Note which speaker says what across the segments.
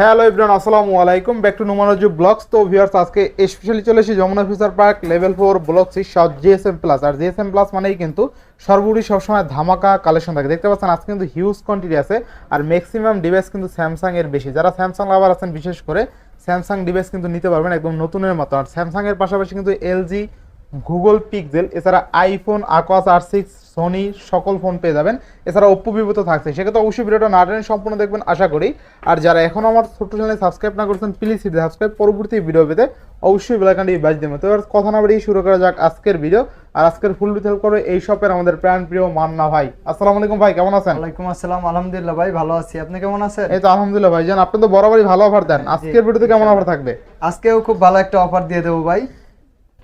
Speaker 1: Hello Ibran আসসালামু আলাইকুম back to নুমানজু ব্লগস তো ভিউয়ার্স আজকে স্পেশালি চলে এসেছি Jamuna future park level four block six south GSM plus আর জিএসএম প্লাস মানেই কিন্তু সর্বোপরি সবসময় ধামাকা কালেকশন থাকে। দেখতে পাচ্ছেন, আজকে কিন্তু হিউজ কোয়ান্টিটি আছে। আর ম্যাক্সিমাম ডিভাইস কিন্তু স্যামসাং এর বেশি। যারা স্যামসাং লাভার আছেন, বিশেষ করে স্যামসাং ডিভাইস কিন্তু নিতে পারবেন একদম নতুনের মতো। আর স্যামসাং এর পাশাপাশি কিন্তু এলজি গুগল পিক্সেল এছাড়া iPhone Aquos R six Sony সকল ফোন পেয়ে যাবেন। এছাড়া ওপ্পো ভিভো তো থাকছে। সেক্ষেত্রে অবশ্যই ভিডিওটা না টেনে সম্পূর্ণ দেখবেন আশা করি। আর যারা এখনও আমার ছোট্ট চ্যানেলে সাবস্ক্রাইব না করছেন প্লিজ হিট সাবস্ক্রাইব পরবর্তী ভিডিও পেতে অবশ্যই বেলাকান্ডি বাজ দেবেন তো এবার কথা না বাড়িয়ে শুরু করা যাক আজকের ভিডিও আর আজকের ফুল ডিটেল করে এই শপের আমাদের প্রাণ প্রিয় মান্না ভাই। আসসালামু আলাইকুম ভাই কেমন আছেন?
Speaker 2: ওয়ালাইকুম আসসালাম আলহামদুলিল্লাহ ভাই ভালো আছি। আপনি কেমন আছেন?
Speaker 1: এই তো আলহামদুলিল্লাহ ভাই জান আপনি তো বরাবরই ভালো অফার দেন। আজকের ভিডিওতে কেমন অফার থাকবে?
Speaker 2: আজকেও খুব ভালো একটা অফার দিয়ে দেবো ভাই।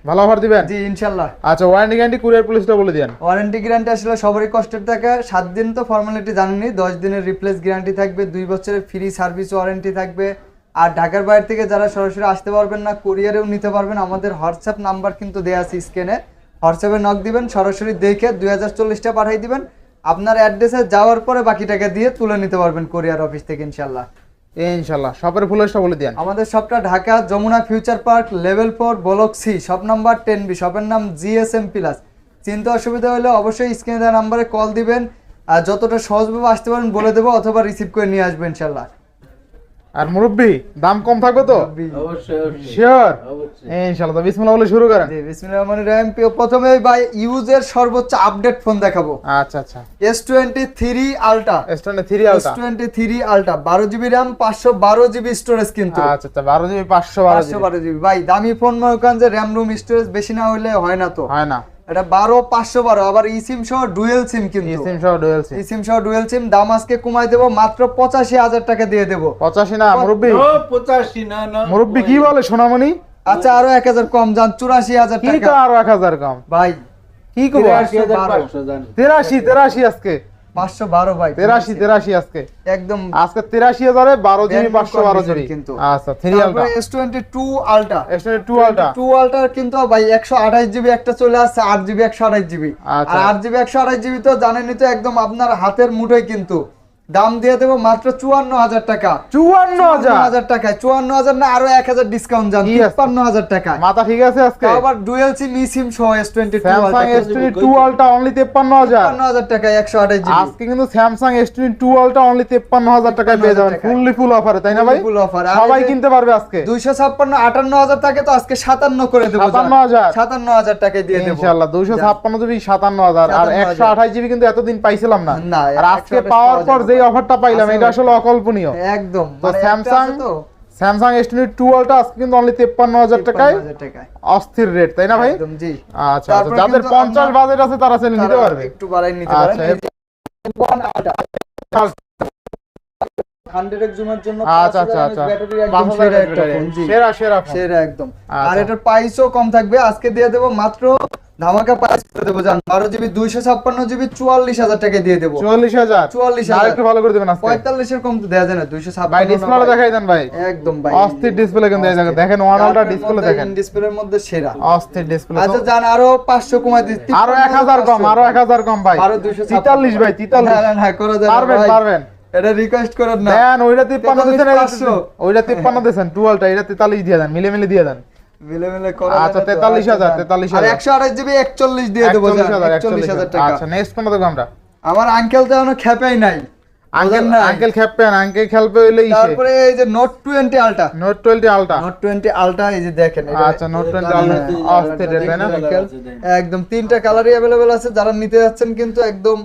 Speaker 1: ভালো অফার দিবেন?
Speaker 2: জি ইনশাল্লাহ।
Speaker 1: আচ্ছা ওয়ারেন্টি গ্যারান্টি কুরিয়ার পুলিশটা বলে দেন
Speaker 2: ওয়ারেন্টি গ্যারান্টি আসলে সবারই কষ্টের টাকা। সাত দিন তো ফর্মালিটি জানেননি দশ দিনের রিপ্লেস গ্যারান্টি থাকবে দুই বছরের ফ্রি সার্ভিস ওয়ারেন্টি থাকবে। আর ঢাকার বাইরে থেকে যারা সরাসরি আসতে পারবেন না কুরিয়ারেও নিতে পারবেন। আমাদের হোয়াটসঅ্যাপ নাম্বার কিন্তু দেওয়া আছে স্ক্রিনে। হোয়াটসঅ্যাপে নক দিবেন সরাসরি দেখে দুই হাজার চল্লিশটা পাঠিয়ে দিবেন। আপনার অ্যাড্রেসে যাওয়ার পরে বাকি টাকা দিয়ে তুলে নিতে পারবেন কুরিয়ার অফিস থেকে ইনশাল্লাহ।
Speaker 1: ইনশাল্লাহ শপের ফুলেশটা বলে দেন
Speaker 2: আমাদের শপটা Dhaka Jamuna future park, level four, block C, shop number ten B, শপের নাম জিএসএম প্লাস। চিন্তা অসুবিধা হলে অবশ্যই স্ক্রিনে দেওয়া নাম্বারে কল দিবেন, আর যতটা সহজভাবে আসতে পারেন বলে দেবো অথবা রিসিভ করে নিয়ে আসবেন ইনশাল্লাহ
Speaker 1: আর মুরব্বি দাম কম থাকবে তো?
Speaker 3: অবশ্যই অবশ্যই।
Speaker 1: শিওর ইনশাআল্লাহ বিসমিল্লাহ বলে শুরু করেন।
Speaker 2: জি বিসমিল্লাহির রহমানির রহিম। প্রথমে ভাই ইউজের সর্বোচ্চ আপডেট ফোন দেখাবো।
Speaker 1: আচ্ছা আচ্ছা।
Speaker 2: এস টোয়েন্টি থ্রি আলট্রা
Speaker 1: স্ট্যান্ডে three ultra
Speaker 2: twenty three ultra বারো জিবি র্যাম পাঁচশো বারো জিবি স্টোরেজ কিন্তু।
Speaker 1: আচ্ছা আচ্ছা বারো জিবি পাঁচশো জিবি।
Speaker 2: বারো জিবি। ভাই দামি ফোন মনে করেন যে র্যাম রুম স্টোরেজ বেশি না হলে হয় না তো।
Speaker 1: হয় না।
Speaker 2: এটা বারো পাঁচশো বারো আবার ই সিম সহ ডুয়েল সিম কিন্তু।
Speaker 1: সিম সহ ডুয়েল সিম
Speaker 2: ই সহ ডুয়েল সিম দাম আজকে কমাই দেবো মাত্র পঁচাশি হাজার টাকা দিয়ে দেবো।
Speaker 1: পঁচাশি না মুরব্বি?
Speaker 3: ও, পঁচাশি না না
Speaker 1: মুরব্বি কি বলে সোনামণি?
Speaker 2: আচ্ছা আরও এক হাজার কম যান চুরাশি হাজার টাকা।
Speaker 1: আরও এক হাজার কম?
Speaker 2: ভাই
Speaker 1: কি করব
Speaker 3: তেরাশি
Speaker 1: তেরাশি আজকে।
Speaker 2: পাঁচশো বারো ভাই
Speaker 1: তেরাশি তেরাশি। আজকে।
Speaker 2: একদম
Speaker 1: আজকে তেরাশি হাজারে বারো জিবি পাঁচশো বারো জিবি।
Speaker 2: কিন্তু।
Speaker 1: আচ্ছা three ultra
Speaker 2: S twenty two ultra
Speaker 1: two ultra
Speaker 2: two আলটার কিন্তু ভাই একশো আঠাশ জিবি একটা চলে আসছে আট জিবি একশো আঠাশ জিবি।
Speaker 1: আচ্ছা।
Speaker 2: আর আট জিবি একশো আঠাশ জিবি তো জানেনই তো একদম আপনার হাতের মুঠোয় কিন্তু। দাম দিয়ে দেবো মাত্র চুয়ান্ন হাজার টাকা।
Speaker 1: চুয়ান্ন হাজার?
Speaker 2: টাকায় চুয়ান্ন হাজার না আরও এক হাজার ডিসকাউন্ট যান তিপ্পান্ন হাজার টাকায়
Speaker 1: মাথা ঠিক আছে আজকে?
Speaker 2: আবার ডুয়েল সিম ই সিম সহ S twenty
Speaker 1: Samsung S twenty two ultra only তেপ্পান্ন হাজার।
Speaker 2: তিপ্পান্ন হাজার টাকায় একশো আঠাশ জিবি
Speaker 1: আজকে কিন্তু Samsung S twenty two ultra only তেপ্পান্ন হাজার টাকায় পেয়ে যাবেন ফুললি ফুল অফারে তাই না ভাই?
Speaker 2: ফুল অফার
Speaker 1: সবাই কিনতে পারবে আজকে।
Speaker 2: দুইশো ছাপ্পান্ন আটান্ন হাজার টাকা তো আজকে সাতান্ন করে দেবো
Speaker 1: সাতান্ন হাজার?
Speaker 2: সাতান্ন হাজার টাকায় দিয়ে দেবো।
Speaker 1: ইনশাআল্লাহ দুইশো ছাপ্পান্ন জিবি সাতান্ন হাজার। আর একশো আঠাশ জিবি কিন্তু এতদিন পাইছিলাম না। আর আজকে পাওয়ার পর
Speaker 2: যাবে।
Speaker 1: যেই অফারটা পাইলাম এটা আসলে অকল্পনীয়।
Speaker 2: একদম।
Speaker 1: তো
Speaker 2: মানে
Speaker 1: Samsung Samsung S twenty two ultra আজকে কিন্তু অনলি তেপ্পান্ন হাজার টাকায়
Speaker 2: 53,000 টাকায়।
Speaker 1: অস্থির রেট তাই না ভাই?
Speaker 2: একদম জি।
Speaker 1: আচ্ছা আচ্ছা যাদের পঞ্চাশ বাজেট আছে তারা সেটা নিতে পারবে।
Speaker 2: একটু বাড়াই নিতে
Speaker 1: আচ্ছা,
Speaker 2: জন্য
Speaker 1: আচ্ছা আচ্ছা
Speaker 2: ব্যাটারি একদম সেরা
Speaker 1: সেরা সেরা
Speaker 2: একদম। আর এটার প্রাইসও কম থাকবে। আজকে দিয়ে দেবো মাত্র ধামাকা প্রাইস করে দেবো জান। বারো জিবি দুইশো ছাপ্পান্ন জিবি চুয়াল্লিশ হাজার টাকা দিয়ে দেবো।
Speaker 1: চুয়াল্লিশ হাজার?
Speaker 2: 44,000
Speaker 1: আর একটু ভালো করে দেবেন আজকে।
Speaker 2: পঁয়তাল্লিশের কম তো দেওয়া যায় না দুইশো ছাপ্পান্ন
Speaker 1: ডিসপ্লে দেখাই দেন ভাই।
Speaker 2: একদম ভাই।
Speaker 1: অস্থির ডিসপ্লে কিন্তু এই দেখেন ওয়ান আলটা ডিসপ্লে দেখেন।
Speaker 2: ডিসপ্লের মধ্যে সেরা।
Speaker 1: অস্থির ডিসপ্লে
Speaker 2: আচ্ছা জান আরও পাঁচশো কমাই দিচ্ছি
Speaker 1: আরও এক হাজার কম আরও এক হাজার কম ভাই।
Speaker 2: আরও দুইশো
Speaker 1: তেতাল্লিশ ভাই তেতাল্লিশ।
Speaker 2: না না করা না
Speaker 1: পারবেন পারবেন।
Speaker 2: এটা রিকোয়েস্ট করেন না।
Speaker 1: দেন ওইটা তিপ্পান্ন দিয়েছেন
Speaker 2: 43,500
Speaker 1: ওইটা তিপ্পান্ন দিয়েছেন টুয়েলটা এটা তেতাল্লিশ দিয়ে দেন মিলে মিলে দিয়ে দেন।
Speaker 2: মিলে মিলে
Speaker 1: আচ্ছা,
Speaker 2: যায় না তো।
Speaker 1: 43,000, 43,000
Speaker 2: আর একশো আঠাশ জিবি একচল্লিশ দিয়ে দেবো
Speaker 1: একচল্লিশ হাজার
Speaker 2: একচল্লিশ হাজার টাকা।
Speaker 1: আচ্ছা নেক্সট কোনটা দেখব আমরা?
Speaker 2: আমার আঙ্কেল তো এখনও খেপেই নাই
Speaker 1: আঙ্কেল
Speaker 2: বুঝেন
Speaker 1: আঙ্কেল খেপবেন আঙ্কেল খেলবে হইলে ইসে।
Speaker 2: তারপরে এই যে note twenty ultra
Speaker 1: note twenty ultra
Speaker 2: note twenty ultra এই যে দেখেন
Speaker 1: আচ্ছা নোট টোয়েন্টি আলটা অস্থির তাই না?
Speaker 2: একদম তিনটা কালারই অ্যাভেলেবেল আছে যারা নিতে যাচ্ছেন কিন্তু একদম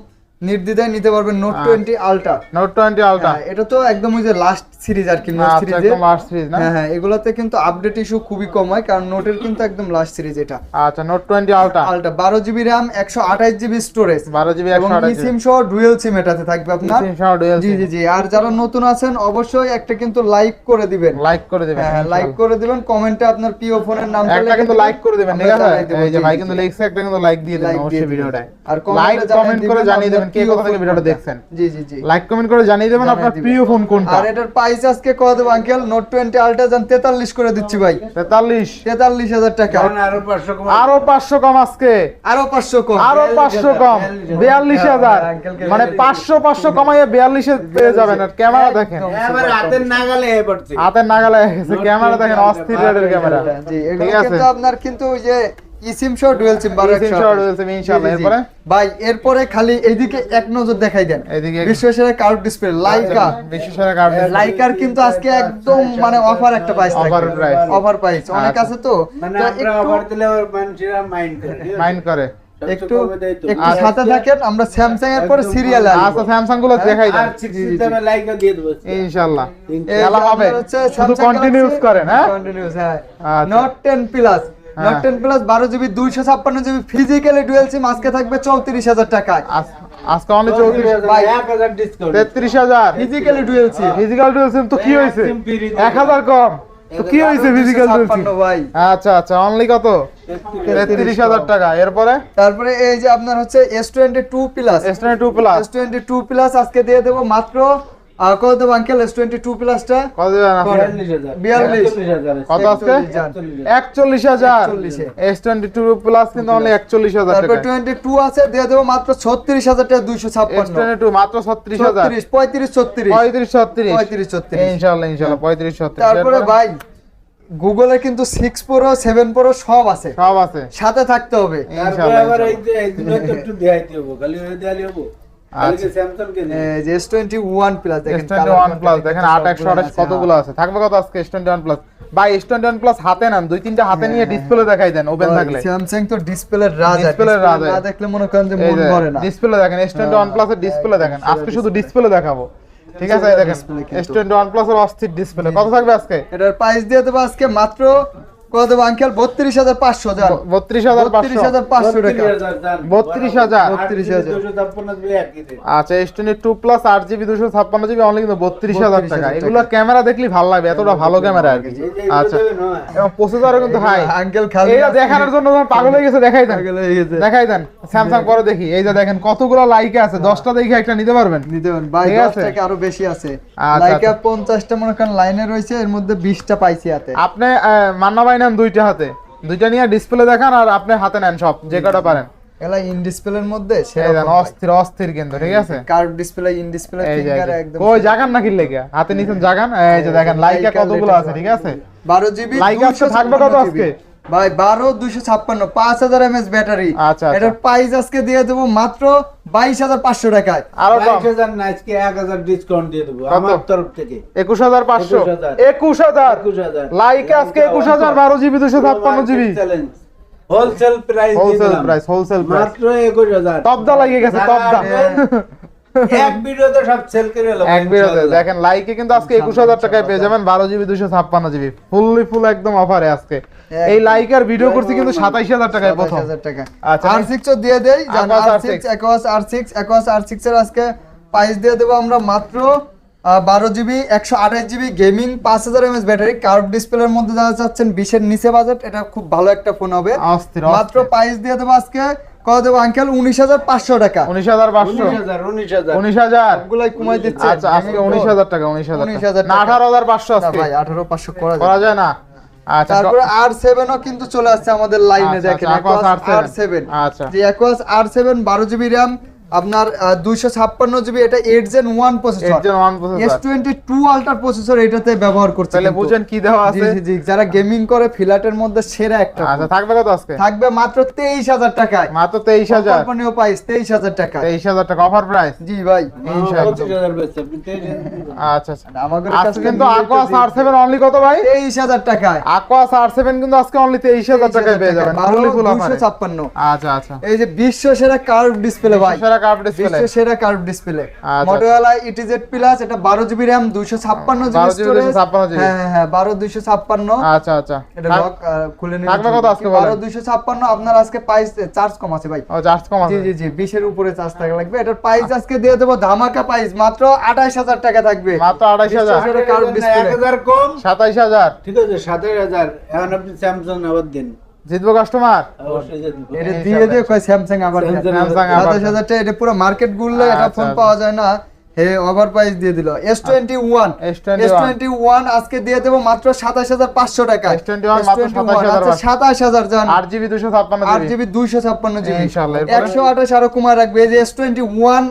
Speaker 2: নির্দ্বিধায় নিতে পারবেন নোট
Speaker 1: আচ্ছা।
Speaker 2: Twenty ultra
Speaker 1: note twenty ultra
Speaker 2: এটা তো একদম ওই যে লাস্ট সিরিজ আর কি নোট
Speaker 1: আচ্ছা
Speaker 2: সিরিজে
Speaker 1: একদম লাস্ট সিরিজ না?
Speaker 2: হ্যাঁ হ্যাঁ এগুলোতে কিন্তু আপডেট ইস্যু খুবই কম হয় কারণ নোটের কিন্তু একদম লাস্ট সিরিজ এটা।
Speaker 1: আচ্ছা নোট টোয়েন্টি আলটা
Speaker 2: আলটা বারো জিবি র্যাম একশো আঠাশ জিবি স্টোরেজ
Speaker 1: বারো জিবি
Speaker 2: এবং
Speaker 1: একশো আঠাশ
Speaker 2: সিম সহ ডুয়েল সিম এটাতে থাকবে আপনার। সিম সহ ডুয়াল জি জি জি আর যারা নতুন আছেন অবশ্যই একটা কিন্তু লাইক করে দিবেন।
Speaker 1: লাইক করে দেবেন
Speaker 2: হ্যাঁ লাইক করে দিবেন কমেন্টে আপনার প্রিয় ফোনের নাম
Speaker 1: একটা কিন্তু লাইক করে দিবেন ঠিক আছে? এই যে ভাই কিন্তু লিখছে একটা কিন্তু লাইক দিয়ে দেবেন অবশ্যই
Speaker 2: দিবেন।
Speaker 1: ভিডিওটায়।
Speaker 2: আর comment-এ
Speaker 1: কমেন্ট করে জানিয়ে দেবেন কে কোথা থেকে ভিডিওটা দেখছেন।
Speaker 2: জি জি জি।
Speaker 1: লাইক কমেন্ট করে জানিয়ে দেবেন আপনার প্রিয় ফোন কোনটা।
Speaker 2: আর এটার প্রাইস আজকে কত দেবো আঙ্কেল নোট টোয়েন্টি আলট্রা যান তেতাল্লিশ করে দিচ্ছি ভাই।
Speaker 1: তেতাল্লিশ?
Speaker 2: তেতাল্লিশ হাজার টাকা।
Speaker 3: আরও পাঁচশো কম।
Speaker 1: আরও পাঁচশো কম আজকে।
Speaker 2: আরও পাঁচশো কম।
Speaker 1: আরও পাঁচশো কম। বিয়াল্লিশ হাজার। মানে পাঁচশো পাঁচশো কমাইয়ে বিয়াল্লিশে পেয়ে যাবেন। আর ক্যামেরা দেখেন।
Speaker 3: হাতের নাগালে
Speaker 1: হাতের নাগালে ক্যামেরা দেখেন অস্থির রেটের ক্যামেরা। ঠিক আছে।
Speaker 2: আপনার কিন্তু ওই যে ইসিম শো ডুয়েল সিম বারো
Speaker 1: eSIM সহ dual SIM, ইনশাআল্লাহ। এরপরে?
Speaker 2: ভাই এরপরে খালি এইদিকে এক নজর দেখাই দেন।
Speaker 1: এইদিকে-
Speaker 2: বিশ্বসেরা কার্ভ ডিসপ্লে লাইকা
Speaker 1: বিশেষ করে
Speaker 2: লাইকার কিন্তু আজকে একদম মানে অফার একটা price
Speaker 1: Offer price।
Speaker 2: Offer price অনেক
Speaker 1: আচ্ছা।
Speaker 2: আছে তো?
Speaker 3: মানে
Speaker 2: তো একটু
Speaker 3: অফার দিলে মানুষেরা মাইন্ড করে
Speaker 1: মাইন্ড করে।
Speaker 2: একটু
Speaker 3: কমে দেয় তো।
Speaker 2: একটু সাথে থাকেন আমরা স্যামসাং এর পরে সিরিয়াল
Speaker 1: আচ্ছা স্যামসাংগুলো দেখাই দেন।
Speaker 3: আর 60 দামে লাইকা দিয়ে দেবো
Speaker 1: ইনশাআল্লাহ।
Speaker 3: এই
Speaker 1: হবে। শুধু কন্টিনিউস করেন হ্যাঁ?
Speaker 2: কন্টিনিউস হ্যাঁ। Note 10 plus. Note 10 plus 12 GB 256 GB physically dual SIM আজকে থাকবে 34000 টাকায়।
Speaker 1: আজকে অনলি চৌত্রিশ
Speaker 2: ভাই।
Speaker 3: এক হাজার ডিসকাউন্ট
Speaker 1: তেত্রিশ হাজার।
Speaker 2: Physically dual SIM
Speaker 1: physical twelve তো কি হয়েছে? এক হাজার কম। তো কি হয়েছে ফিজিক্যাল টুয়েলভ
Speaker 2: 256 ভাই।
Speaker 1: আচ্ছা আচ্ছা অনলি কত? তেত্রিশ হাজার টাকা। এরপরে?
Speaker 2: তারপরে এই যে আপনার হচ্ছে S22 plus
Speaker 1: S twenty two plus
Speaker 2: S22 plus আজকে দিয়ে দেবো মাত্র আহ, কত দেবো আঙ্কেল S22 প্লাসটা
Speaker 1: কত দেবেন আপনি?
Speaker 2: বিয়াল্লিশ।
Speaker 1: কত আজকে? একচল্লিশ হাজার। এস টোয়েন্টি টু প্লাস কিন্তু অনলি একচল্লিশ হাজার
Speaker 2: তারপর
Speaker 1: টাকা।
Speaker 2: 22 আছে দিয়ে দেবো মাত্র 36000 টাকা 256
Speaker 1: এস টোয়েন্টি টু মাত্র ছত্রিশ হাজার।
Speaker 2: 36 35 36
Speaker 1: পঁয়ত্রিশ ছত্রিশ।
Speaker 2: 35 36
Speaker 1: ইনশাল্লাহ ইনশাল্লাহ পঁয়ত্রিশ ছত্রিশ।
Speaker 2: তারপরে ভাই গুগলে কিন্তু 6 প্রো 7 প্রো সব আছে।
Speaker 1: সব আছে।
Speaker 2: সাথে থাকতে হবে।
Speaker 1: ইনশাল্লাহ আচ্ছা।
Speaker 3: স্যামসাং কে
Speaker 2: এই যে S21 প্লাস দেখেন
Speaker 1: এস ওয়ান প্লাস দেখেন আট একশো আঠাশ কতগুলো আছে? থাকবে কত আজকে এস টোয়েন্টি ওয়ান প্লাস ভাই এস টোয়েন্টি প্লাস হাতে নেন দুই তিনটা হাতে নিয়ে ডিসপ্লে দেখাই দেন ওপেন থাকলে।
Speaker 2: স্যামসাং তো ডিসপ্লের রাজা। না দেখলে মনে করেন যে
Speaker 1: এই
Speaker 2: মন ভরে না।
Speaker 1: ডিসপ্লে দেখেন S twenty one plus display দেখেন। আজকে শুধু ডিসপ্লে দেখাবো। ঠিক আছে দেখেন। এস টোয়েন্টি ওয়ান প্লাস অস্থির ডিসপ্লে কত থাকবে আজকে?
Speaker 2: এটার প্রাইস দিয়ে দেবো আজকে মাত্র কত আঙ্কেল? বত্রিশ হাজার পাঁচশো জান।
Speaker 1: বত্রিশ হাজার
Speaker 2: বত্রিশ হাজার পাঁচশো টাকা।
Speaker 1: বত্রিশ হাজার।
Speaker 2: বত্রিশ হাজার।
Speaker 1: আচ্ছা এস টু প্লাস আট জিবি দুশো ছাপ্পান্ন জিবি অনলি কিন্তু বত্রিশ হাজার টাকা।
Speaker 2: টাকা।
Speaker 1: এগুলো ক্যামেরা দেখলে ভালো লাগবে এতটা ভালো ক্যামেরা আর কি। আচ্ছা। এবং প্রসেসরও কিন্তু হাই
Speaker 2: আঙ্কেল খালি
Speaker 1: দেখানোর জন্য পাগল হয়ে গেছে দেখাই দেন।
Speaker 2: পাগল হয়ে গেছে।
Speaker 1: দেখাই দেন। স্যামসাং পরে দেখি। এই যে দেখেন কতগুলো লাইক আছে। দশটা দেখে একটা নিতে পারবেন?
Speaker 2: নিতে ভাই আরও বেশি আছে।
Speaker 1: আচ্ছা,
Speaker 2: লাইকা
Speaker 1: আচ্ছা।
Speaker 2: পঞ্চাশটা মনে করেন লাইনে রয়েছে এর মধ্যে বিশটা পাইছি হাতে।
Speaker 1: আপনি আহ, মান্না ভাই নেন দুইটা হাতে। দুইটা নিয়ে ডিসপ্লে দেখান আর আপনি হাতে নেন সব যে কটা পারেন।
Speaker 2: এলা ইন ডিসপ্লের মধ্যে
Speaker 1: সেটা অস্থির অস্থির কিন্তু ঠিক আছে?
Speaker 2: Curve display in display finger একদম
Speaker 1: কই জাগান নাকি লেগে? হাতে নিছেন জাগান? এই যে দেখেন লাইকা কতগুলো আছে ঠিক আছে?
Speaker 2: বারো জিবি
Speaker 1: লাইকা থাকবে কত আজকে?
Speaker 2: ভাই বারো দুইশো ছাপ্পান্ন পাঁচ হাজার এমএস ব্যাটারি।
Speaker 1: আচ্ছা, আচ্ছা।
Speaker 2: এটার প্রাইস আজকে দিয়ে দেবো মাত্র বাইশ হাজার পাঁচশো টাকায়।
Speaker 1: আরও কম।
Speaker 3: আজকে এক হাজার ডিসকাউন্ট দিয়ে দেবো? আমার তরফ থেকে।
Speaker 1: একুশ হাজার পাঁচশো।
Speaker 3: 21,000
Speaker 1: একুশ হাজার।
Speaker 3: একুশ হাজার।
Speaker 1: লাইকা আজকে একুশ হাজার বারো জিবি দুশো ছাপ্পান্ন GB.
Speaker 3: Wholesale price
Speaker 1: wholesale price wholesale price
Speaker 3: মাত্র একুশ হাজার।
Speaker 1: তবদা লাগিয়ে গেছে তবদা
Speaker 3: এক ভিডিওতে সব সেল করে এলো
Speaker 1: এক বিরতে দেখেন লাইকে কিন্তু আজকে একুশ হাজার টাকায় পেয়ে যাবেন বারো জিবি দুশো ছাপ্পান্ন জিবি ফুললি ফুল একদম অফারে আজকে। এই লাইকার ভিডিও করছি কিন্তু সাতাইশ হাজার টাকায় প্রথম।
Speaker 2: 27,000 টাকা।
Speaker 1: আচ্ছা।
Speaker 2: আর সিক্স দিয়ে দেই জান
Speaker 1: R6
Speaker 2: একোয়াস আর একোয়াস আর এর আজকে প্রাইস দিয়ে দেবো আমরা মাত্র বারো জিবি একশো আঠাশ জিবি গেমিং পাঁচ হাজার এমএস ব্যাটারি কার্ভ ডিসপ্লের মধ্যে যারা চাচ্ছেন বিশের নিচে বাজেট এটা খুব ভালো একটা ফোন হবে। মাত্র প্রাইস দিয়ে দেবো আজকে কত দেবো আঙ্কেল? উনিশ হাজার পাঁচশো টাকা।
Speaker 1: উনিশ হাজার পাঁচশো।
Speaker 3: উনিশ হাজার
Speaker 2: গুলাই কমাই দিচ্ছে।
Speaker 1: আচ্ছা আজকে উনিশ হাজার টাকা উনিশ হাজার উনিশ
Speaker 2: হাজার
Speaker 1: আঠারো হাজার পাঁচশো
Speaker 2: ভাই আঠারো পাঁচশো করা
Speaker 1: করা
Speaker 2: যায়
Speaker 1: না? আচ্ছা
Speaker 2: তারপরে আর সেভেনও কিন্তু চলে আসছে আমাদের লাইনে
Speaker 1: আচ্ছা,
Speaker 2: দেখেন।
Speaker 1: আচ্ছা,
Speaker 2: আর সেভেন।
Speaker 1: আচ্ছা।
Speaker 2: যে অ্যাকোয়াস আর সেভেন বারো জিবি র্যাম আপনার দুইশো ছাপ্পান্ন জিবি এটা eight gen one processor S twenty two ultra processor এটাতে ব্যবহার করছে
Speaker 1: তাহলে বুঝেন কি দেওয়া আছে?
Speaker 2: জি, জি, যারা গেমিং করে ফিলাটের মধ্যে সেরা একটা
Speaker 1: আচ্ছা থাকবে কত আজকে?
Speaker 2: থাকবে মাত্র তেইশ হাজার টাকায়।
Speaker 1: মাত্র তেইশ হাজার।
Speaker 2: কল্পনীয় প্রাইস তেইশ হাজার টাকা।
Speaker 1: তেইশ হাজার টাকা অফার প্রাইস
Speaker 2: জি ভাই।
Speaker 1: আচ্ছা আচ্ছা।
Speaker 2: আমাদের কাছে
Speaker 1: কিন্তু আকোয়া আর সেভেন অনলি কত ভাই?
Speaker 2: তেইশ হাজার টাকায়।
Speaker 1: আকোয়া আর সেভেন কিন্তু আজকে অনলি তেইশ হাজার টাকায় পেয়ে যাবেন। ফুললি ফুল
Speaker 2: ছাপ্পান্ন।
Speaker 1: আচ্ছা আচ্ছা।
Speaker 2: এই যে বিশ্ব সেরা কার্ভ ডিসপ্লে ভাই।
Speaker 1: সেরা কার্ভ ডিসপ্লে
Speaker 2: বিশ্ব সেরা কার্ভ ডিসপ্লে
Speaker 1: আচ্ছা।
Speaker 2: মোটোরোলা ইটিজেড প্লাস এটা বারো জিবি র্যাম দুইশো ছাপ্পান্ন জিবি স্টোরেজ
Speaker 1: 256
Speaker 2: হ্যাঁ হ্যাঁ, হ্যাঁ বারো দুইশো ছাপ্পান্ন।
Speaker 1: আচ্ছা আচ্ছা।
Speaker 2: এটা লক খুলে নিন।
Speaker 1: থাকবে কত আজকে বলেন?
Speaker 2: বারো দুইশো ছাপ্পান্ন আপনার আজকে প্রাইস চার্জ কম আছে ভাই।
Speaker 1: ও চার্জ কম
Speaker 2: জি
Speaker 1: আছে।
Speaker 2: জি জি বিশের উপরে চার্জ থাকা লাগবে। এটার প্রাইস আজকে দিয়ে দেবো ধামাকা প্রাইস মাত্র আঠাশ হাজার টাকা থাকবে।
Speaker 1: মাত্র আড়াইশ হাজার।
Speaker 2: বিশ্ব সেরা কার্ভ ডিসপ্লে
Speaker 3: হাজার কম।
Speaker 1: সাতাইশ হাজার।
Speaker 3: ঠিক আছে সাতাশ হাজার। এখন আপনি স্যামসাং আবার দিন।
Speaker 1: জিতবো কাস্টমার।
Speaker 2: এটা দিয়ে দিয়ে কয় স্যামসাং আবার
Speaker 1: স্যামসাং আবার
Speaker 2: সাতাশ হাজার টাকা এটা পুরো মার্কেট গুললে এটা ফোন। পাওয়া যায় না। হে ওভার প্রাইস দিয়ে দিল। S twenty one
Speaker 1: S21
Speaker 2: S twenty one আজকে দিয়ে দেবো মাত্র সাতাশ হাজার পাঁচশো টাকা।
Speaker 1: S21 মাত্র 27,500
Speaker 2: সাতাশ হাজার জান।
Speaker 1: আট জিবি দুশো ছাপ্পান্ন
Speaker 2: আট
Speaker 1: জিবি
Speaker 2: দুইশো ছাপ্পান্ন জিবি।
Speaker 1: ইনশাআল্লাহ, এরপরে?
Speaker 2: একশো আঠাশ আরও কমায় রাখবে। এই যে এস টোয়েন্টি ওয়ান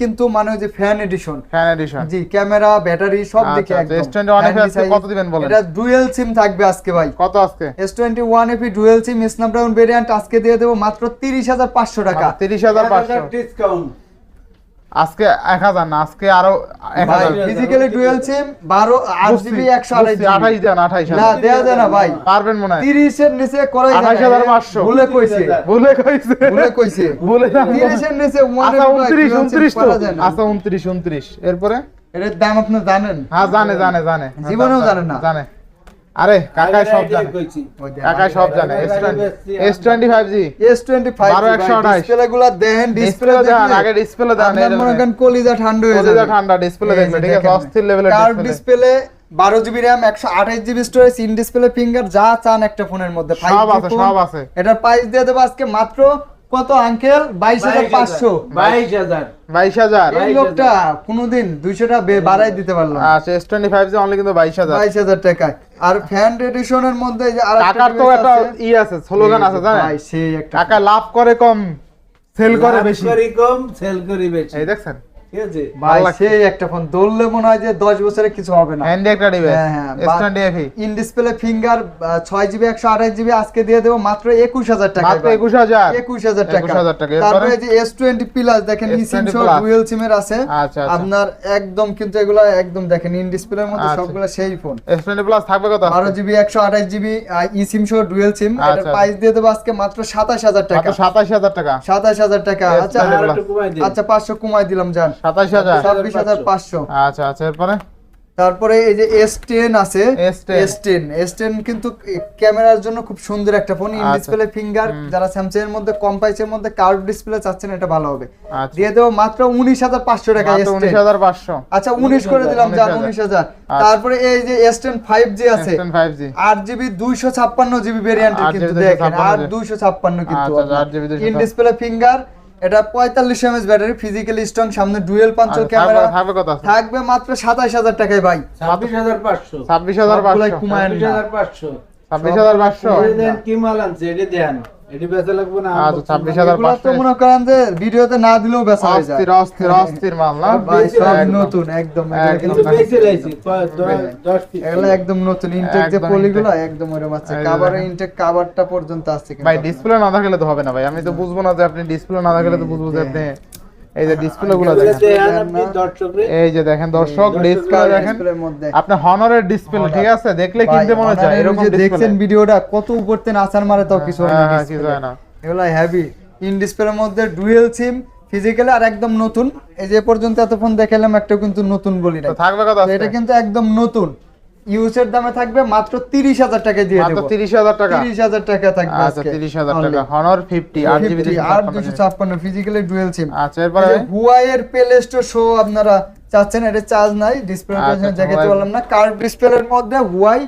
Speaker 2: কিন্তু মানে যে fan edition
Speaker 1: fan edition
Speaker 2: G camera battery সব
Speaker 1: আচ্ছা,
Speaker 2: দিকে
Speaker 1: আচ্ছা,
Speaker 2: একদম।
Speaker 1: S21 আজকে কত দিবেন বলেন?
Speaker 2: এটা ডুয়েল সিম থাকবে আজকে ভাই।
Speaker 1: কত আজকে?
Speaker 2: S F one dual SIM Snapdragon variant আজকে দিয়ে দেবো মাত্র তিরিশ হাজার পাঁচশো টাকা।
Speaker 1: তিরিশ হাজার পাঁচশো।
Speaker 3: ডিসকাউন্ট
Speaker 1: আজকে এক হাজার না আজকে আরও এক
Speaker 2: ভাই
Speaker 1: হাজার।
Speaker 2: ফিজিক্যালি ডুয়েল সিম বারো আট জিবি একশো আঠাশ
Speaker 1: আঠাইশ দেন আঠাইশ
Speaker 2: না দেওয়া যায় না ভাই।
Speaker 1: পারবেন মনে হয়।
Speaker 2: তিরিশের নিচে করাই যায় না।
Speaker 1: 28,500
Speaker 2: ভুলে কইছে।
Speaker 1: ভুলে কইছে।
Speaker 2: ভুলে কইছে।
Speaker 1: ভুলে
Speaker 2: নিচে one
Speaker 1: আচ্ছা
Speaker 2: এর
Speaker 1: উনত্রিশ
Speaker 2: dual SIM
Speaker 1: উনত্রিশ তো। আচ্ছা উনত্রিশ উনত্রিশ। এরপরে?
Speaker 2: এটার দাম আপনি জানেন।
Speaker 1: হ্যাঁ জানে জানে জানে।
Speaker 2: জীবনেও জানেন না।
Speaker 1: জানে। আরে কাকাই সব জানে। কাকাই সব জানে। S twenty five G
Speaker 2: S twenty five
Speaker 1: বারো আঠাশ।
Speaker 2: ডিসপ্লে গুলা দেখেন ডিসপ্লে
Speaker 1: দেন আগে ডিসপ্লে দেন
Speaker 2: আপনার মনে করেন কলিজা ঠান্ডা হয়ে যাবে।
Speaker 1: কলিজা ঠান্ডা ডিসপ্লে দেখলে ঠিক আছে অস্থির লেভেলের
Speaker 2: কার্ভ
Speaker 1: ডিসপ্লে
Speaker 2: ডিসপ্লে বারো জিবি র্যাম একশো আঠাশ GB storage in display finger যা চান একটা ফোনের মধ্যে।
Speaker 1: সব আছে সব আছে।
Speaker 2: এটার প্রাইস দিয়ে দেবো আজকে মাত্র কত আঙ্কেল? বাইশ হাজার পাঁচশো।
Speaker 3: বাইশ হাজার।
Speaker 1: বাইশ হাজার।
Speaker 2: এই লোকটা কোনোদিন দুইশোটা বাড়াই দিতে পারল না।
Speaker 1: আচ্ছা S twenty five G only কিন্তু বাইশ হাজার।
Speaker 2: বাইশ হাজার টাকায়। আর ফ্যান এডিশনের মধ্যে আর যে
Speaker 1: তো একটা ই আছে স্লোগান আছে জানেন?
Speaker 2: ভাই, সেই একটা
Speaker 1: কাকা লাভ করে কম সেল করে বেশি।
Speaker 3: করি কম সেল করি বেশি।
Speaker 1: এই দেখছেন?
Speaker 3: ঠিক আছে?
Speaker 2: ভাই সেই একটা ফোন। দৌড়লে মনে হয় যে দশ বছরে কিছু হবে না।
Speaker 1: হ্যান্ডি একটা ডিভাইস
Speaker 2: হ্যাঁ, হ্যাঁ,
Speaker 1: S FE
Speaker 2: in display finger ছয় জিবি একশো আঠাশ জিবি আজকে দিয়ে দেবো মাত্র একুশ হাজার টাকা
Speaker 1: মাত্র একুশ হাজার?
Speaker 2: টাকা।
Speaker 1: 21,000 টাকা।
Speaker 2: তারপরে যে এস টোয়েন্টি প্লাস দেখেন ই সিম সহ
Speaker 1: Plus।
Speaker 2: সিমের আছে।
Speaker 1: আচ্ছা, আচ্ছা।
Speaker 2: আপনার একদম কিন্তু এগুলো একদম দেখেন ইন ডিসপ্লের মধ্যে
Speaker 1: আচ্ছা।
Speaker 2: সবগুলো সেই ফোন
Speaker 1: প্লাস থাকবে কত?
Speaker 2: বারো জিবি একশো আঠাশ জিবি ই সিম সহ ডুয়েল সিম। প্রাইস দিয়ে দেবো আজকে মাত্র সাতাশ হাজার টাকা।
Speaker 1: মাত্র সাতাশ হাজার টাকা।
Speaker 2: সাতাশ হাজার টাকা। আচ্ছা আচ্ছা পাঁচশো কমাই দিলাম যান।
Speaker 1: সাতাশ হাজার।
Speaker 2: ছাব্বিশ হাজার পাঁচশো।
Speaker 1: আচ্ছা আচ্ছা এরপরে?
Speaker 2: তারপরে এই যে এস টেন আছে
Speaker 1: S10
Speaker 2: S ten S ten কিন্তু ক্যামেরার জন্য খুব সুন্দর একটা ফোন ইন
Speaker 1: আচ্ছা।
Speaker 2: Display finger. যারা স্যামসাং এর মধ্যে কম প্রাইসের মধ্যে কার্ভ ডিসপ্লে চাচ্ছেন এটা ভালো হবে।
Speaker 1: আচ্ছা।
Speaker 2: দিয়ে দেবো মাত্র উনিশ হাজার পাঁচশো টাকা
Speaker 1: উনিশ হাজার পাঁচশো।
Speaker 2: আচ্ছা উনিশ করে দিলাম যান
Speaker 1: 19,000
Speaker 2: উনিশ হাজার।
Speaker 1: আচ্ছা।
Speaker 2: তারপরে এই যে এস টেন ফাইভ জি আছে আট জিবি দুইশো ছাপ্পান্ন জিবি ভেরিয়েন্টের কিন্তু দেখেন আর দুইশো ছাপ্পান্ন কিন্তু
Speaker 1: 8GB
Speaker 2: ইন ডিসপ্লে ফিঙ্গার এটা পঁয়তাল্লিশ এমএস ব্যাটারি ফিজিক্যালি স্ট্রং সামনে ডুয়েল পাঞ্চল ক্যামেরা
Speaker 1: থাকবে- কথা কত
Speaker 2: থাকবে মাত্র সাতাশ হাজার টাকায় ভাই।
Speaker 3: ছাব্বিশ হাজার পাঁচশো।
Speaker 1: ছাব্বিশ হাজার
Speaker 2: সবগুলাই
Speaker 1: পাঁচশো।
Speaker 3: ছাব্বিশ হাজার পাঁচশো।
Speaker 1: ছাব্বিশ হাজার পাঁচশো।
Speaker 3: কি মাল আনছে এটা দেন। এটি বেচা লাগবে না
Speaker 1: আচ্ছা, ছাব্বিশ হাজার পাঁচশো।
Speaker 2: মনে করেন যে ভিডিওতে না দিলেও বেচা হয়ে যায়।
Speaker 1: অস্থির অস্থির অস্থির মাল না?
Speaker 2: সব নতুন একদম। এগুলো
Speaker 1: একদম।
Speaker 2: কিন্তু
Speaker 3: কিন্তু বেশি লাইছি কয়- দশ- দশ পিস।
Speaker 2: এগুলো একদম নতুন ইনটেক যে পলিগুলো একদম ওরকম আছে।
Speaker 1: এই যে
Speaker 2: কাভারে
Speaker 1: দেখেন।
Speaker 2: ইনটেক কাভারটা পর্যন্ত আছে
Speaker 1: ভাই ডিসপ্লে না থাকলে তো হবে না ভাই। আমি তো বুঝব না যে আপনি ডিসপ্লে না থাকলে তো বুঝব যে আপনি এই যে ডিসপ্লে গুলো এই যে দেখেন দর্শক ডিসপ্লে দেখেন। আপনি হনারের ডিসপ্লে ঠিক আছে? দেখলে কিনতে মনে চায় এরকম
Speaker 2: যে দেখছেন ভিডিওটা কত উপর থেকে আসার মারে তাও কিছু হয় না
Speaker 1: হ্যাঁ, কিছু হয় না।
Speaker 2: এগুলো হেভি ইন ডিসপ্লের মধ্যে ডুয়েল সিম ফিজিক্যালি আর একদম নতুন। এই যে পর্যন্ত এত ফোন দেখালাম একটা কিন্তু নতুন বলি না
Speaker 1: থাকবে
Speaker 2: তো
Speaker 1: আজকে?
Speaker 2: এটা কিন্তু একদম নতুন। ইউজের দামে থাকবে মাত্র তিরিশ হাজার টাকা দিয়ে দেব
Speaker 1: মাত্র
Speaker 2: দেবো।
Speaker 1: তিরিশ হাজার টাকা?
Speaker 2: তিরিশ হাজার টাকা থাকবে
Speaker 1: আচ্ছা তিরিশ হাজার টাকা। হনর ফিফটি আট জিবি
Speaker 2: আর দুশো ছাপ্পান্ন ফিজিক্যালি ডুয়াল সিম
Speaker 1: আচ্ছা এরপরে?
Speaker 2: হুয়াই এর প্লে স্টোর শো আপনারা চাচ্ছেন এটা চার্জ নাই ডিসপ্লে প্রেজেন্ট
Speaker 1: Huawei-
Speaker 2: পারলাম না কার্ভ ডিসপ্লের মধ্যে হুয়াই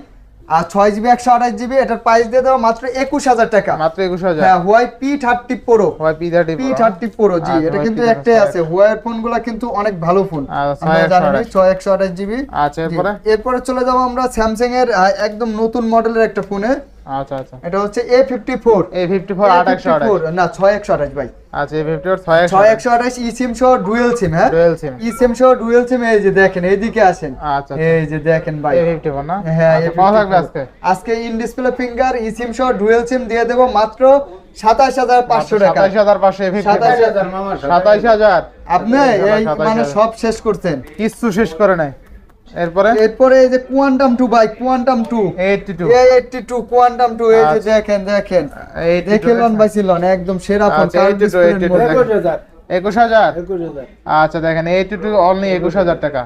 Speaker 2: আর ছয় জিবি একশো আঠাশ জিবি এটার প্রাইস দিয়ে দেওয়া মাত্র একুশ হাজার টাকা।
Speaker 1: মাত্র একুশ হাজার?
Speaker 2: হ্যাঁ Huawei P thirty pro
Speaker 1: Y P thirty
Speaker 2: P thirty pro G
Speaker 1: আচ্ছা,
Speaker 2: এটা কিন্তু একটাই আছে। হুয়াই ফোনগুলা কিন্তু অনেক ভালো ফোন
Speaker 1: আচ্ছা,
Speaker 2: আমরা
Speaker 1: 628
Speaker 2: জানি ছয় একশো আঠাশ জিবি
Speaker 1: আচ্ছা এরপরে?
Speaker 2: এরপরে চলে যাব আমরা স্যামসাং এর একদম নতুন মডেলের একটা ফোনে
Speaker 1: আচ্ছা আচ্ছা।
Speaker 2: এটা হচ্ছে A fifty four
Speaker 1: A fifty four আট একশো
Speaker 2: না ছয় একশো আঠাশ ভাই।
Speaker 1: আচ্ছা এ ফিফটি ফোর ছয় একশো
Speaker 2: ছয় একশো আঠাশ ই সিম সহ ডুয়েল সিম হ্যাঁ?
Speaker 1: ডুয়েল সিম
Speaker 2: ই সিম সহ ডুয়েল সিম এই যে দেখেন এইদিকে আসেন।
Speaker 1: আচ্ছা
Speaker 2: এই যে দেখেন ভাই।
Speaker 1: এ ফিফটি ফোর না?
Speaker 2: হ্যাঁ
Speaker 1: আচ্ছা,
Speaker 2: A54
Speaker 1: কত থাকবে আজকে?
Speaker 2: আজকে in display finger e SIM সহ ডুয়েল সিম দিয়ে দেবো মাত্র সাতাশ হাজার পাঁচশো টাকা
Speaker 1: হাজার পাঁচশো
Speaker 3: সাতাশ হাজার।
Speaker 2: আপনি এই মানে সব শেষ করছেন।
Speaker 1: কিচ্ছু শেষ করে নাই। এরপরে?
Speaker 2: এরপরে এই যে কোয়ান্টাম টু ভাই quantum two
Speaker 1: eighty two
Speaker 2: eighty two quantum two এই যে
Speaker 1: আচ্ছা।
Speaker 2: দেখেন দেখেন।
Speaker 1: এইটটি
Speaker 2: দেখে লন ভাই ছিলন একদম সেরা ফোন
Speaker 1: আচ্ছা, 82, 82
Speaker 3: একুশ হাজার
Speaker 1: একুশ হাজার?
Speaker 3: একুশ হাজার।
Speaker 1: আচ্ছা দেখেন এইটটি টু অনলি একুশ হাজার টাকা।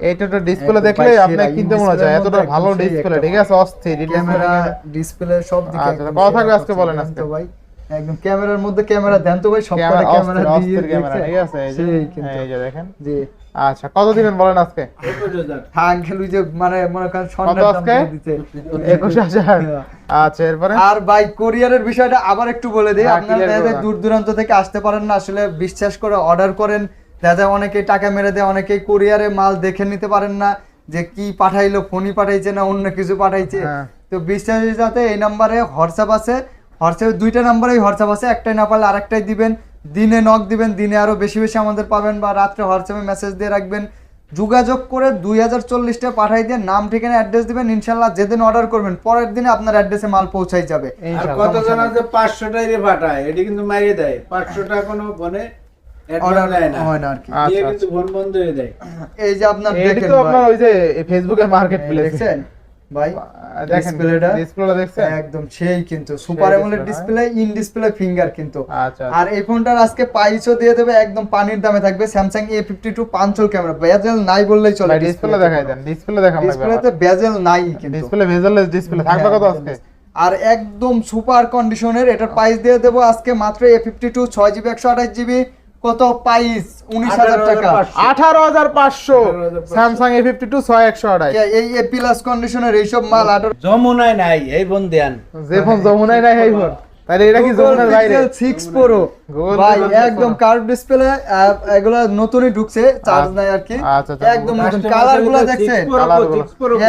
Speaker 1: এইটটি টু ডিসপ্লে দেখলে আপনি কিনতে মনে
Speaker 2: এর
Speaker 1: এতটা ভালো ডিসপ্লে ঠিক আছে অস্থির
Speaker 2: ক্যামেরা ডিসপ্লে সব দিকে
Speaker 1: আচ্ছা, কত থাকবে আজকে বলেন আজকে?
Speaker 2: ভাই একদম ক্যামেরার মধ্যে ক্যামেরা দেন তো ভাই সবকটা
Speaker 1: ক্যামেরা
Speaker 2: দিয়ে
Speaker 1: ক্যামেরা ঠিক আছে এই এই যে দেখেন।
Speaker 2: জি।
Speaker 1: আচ্ছা কত দিবেন বলেন আজকে।
Speaker 2: আঙ্কেল ওই যে মানে মনে করেন হ্যাঁ।
Speaker 1: আচ্ছা এরপরে
Speaker 2: আর ভাই কোরিয়ারের বিষয়টা আবার একটু বলে দিই
Speaker 1: হ্যাঁ,
Speaker 2: আপনারা। দূর দূরান্ত থেকে আসতে পারেন না আসলে বিশ্বাস করে অর্ডার করেন দেখা যায় অনেকেই টাকা মেরে দেয় অনেকেই কোরিয়ারে মাল দেখে নিতে পারেন না যে কি পাঠাইলো ফোনই পাঠাইছে না অন্য কিছু পাঠাইছে
Speaker 1: হ্যাঁ।
Speaker 2: তো বিশ্বাস যাতে এই নাম্বারে হোয়াটসঅ্যাপ আছে হোয়াটসঅ্যাপে দুইটা নাম্বারেই হোয়াটসঅ্যাপ আছে একটাই না পারলে আরেকটাই দিবেন দিনে নক দিবেন দিনে আরও বেশি বেশি আমাদের পাবেন বা রাত্রে হোয়াটসঅ্যাপে মেসেজ দিয়ে রাখবেন। যোগাযোগ করে দুই হাজার চল্লিশটা পাঠাই দিয়ে নাম ঠিকানা অ্যাড্রেস দিবেন ইনশাল্লাহ যেদিন অর্ডার করবেন পরের দিনে আপনার অ্যাড্রেসে মাল পৌঁছাই যাবে।
Speaker 3: আর কতজন আছে? পাঁচশোটাই রে পাঠায় এটি কিন্তু মারিয়ে দেয়। কোনো ফোনে
Speaker 2: হয় না আর কি।
Speaker 1: আচ্ছা, আচ্ছা।
Speaker 3: কিন্তু ফোন বন্ধ হয়ে দেয়
Speaker 2: এই যে আপনার
Speaker 1: এটি
Speaker 2: দেখেন
Speaker 1: আপনার ওই যে ফেসবুকে মার্কেট প্লেস
Speaker 2: দেখছেন? ভাই
Speaker 1: দেখেন
Speaker 2: ডিসপ্লেটা
Speaker 1: ডিসপ্লেটা দেখছেন?
Speaker 2: একদম সেই কিন্তু super AMOLED display in display finger কিন্তু।
Speaker 1: আচ্ছা
Speaker 2: আর এই ফোনটার আজকে প্রাইসও দিয়ে দেবে একদম পানির দামে থাকবে। স্যামসাং এ ফিফটি টু পাঁচশোল ক্যামেরা বেজেল নাই বললেই চলে
Speaker 1: ডিসপ্লে দেখাই দেন ডিসপ্লে দেখান
Speaker 2: ডিসপ্লেতে বেজেল নাই কিন্তু।
Speaker 1: ডিসপ্লে ভেজালেস ডিসপ্লে থাকবে কত
Speaker 2: হ্যাঁ,
Speaker 1: আজকে
Speaker 2: আর একদম সুপার কন্ডিশনের এটার প্রাইস দিয়ে দেবো আজকে মাত্র এ ফিফটি টু ছয় জিবি একশো আঠাশ জিবি কত পাইস? উনিশ হাজার টাকা।
Speaker 1: আঠারো হাজার পাঁচশো। স্যামসাং এ ফিফটি টু ছয় একশো আড়াই।
Speaker 2: এই এ প্লাস কন্ডিশনের এইসব মাল আঠারো
Speaker 3: যমুনায় নাই এই ফোন দেন
Speaker 1: যে ফোন যমুনায় নাই এই ফোন তাহলে এটা কি যমুনার বাইরে?
Speaker 2: সিক্স প্রো ভাই একদম কার্ভ ডিসপ্লে এগুলো নতুনই ঢুকছে চার্জ নাই আর কি। একদম নতুন। কালার দেখছেন?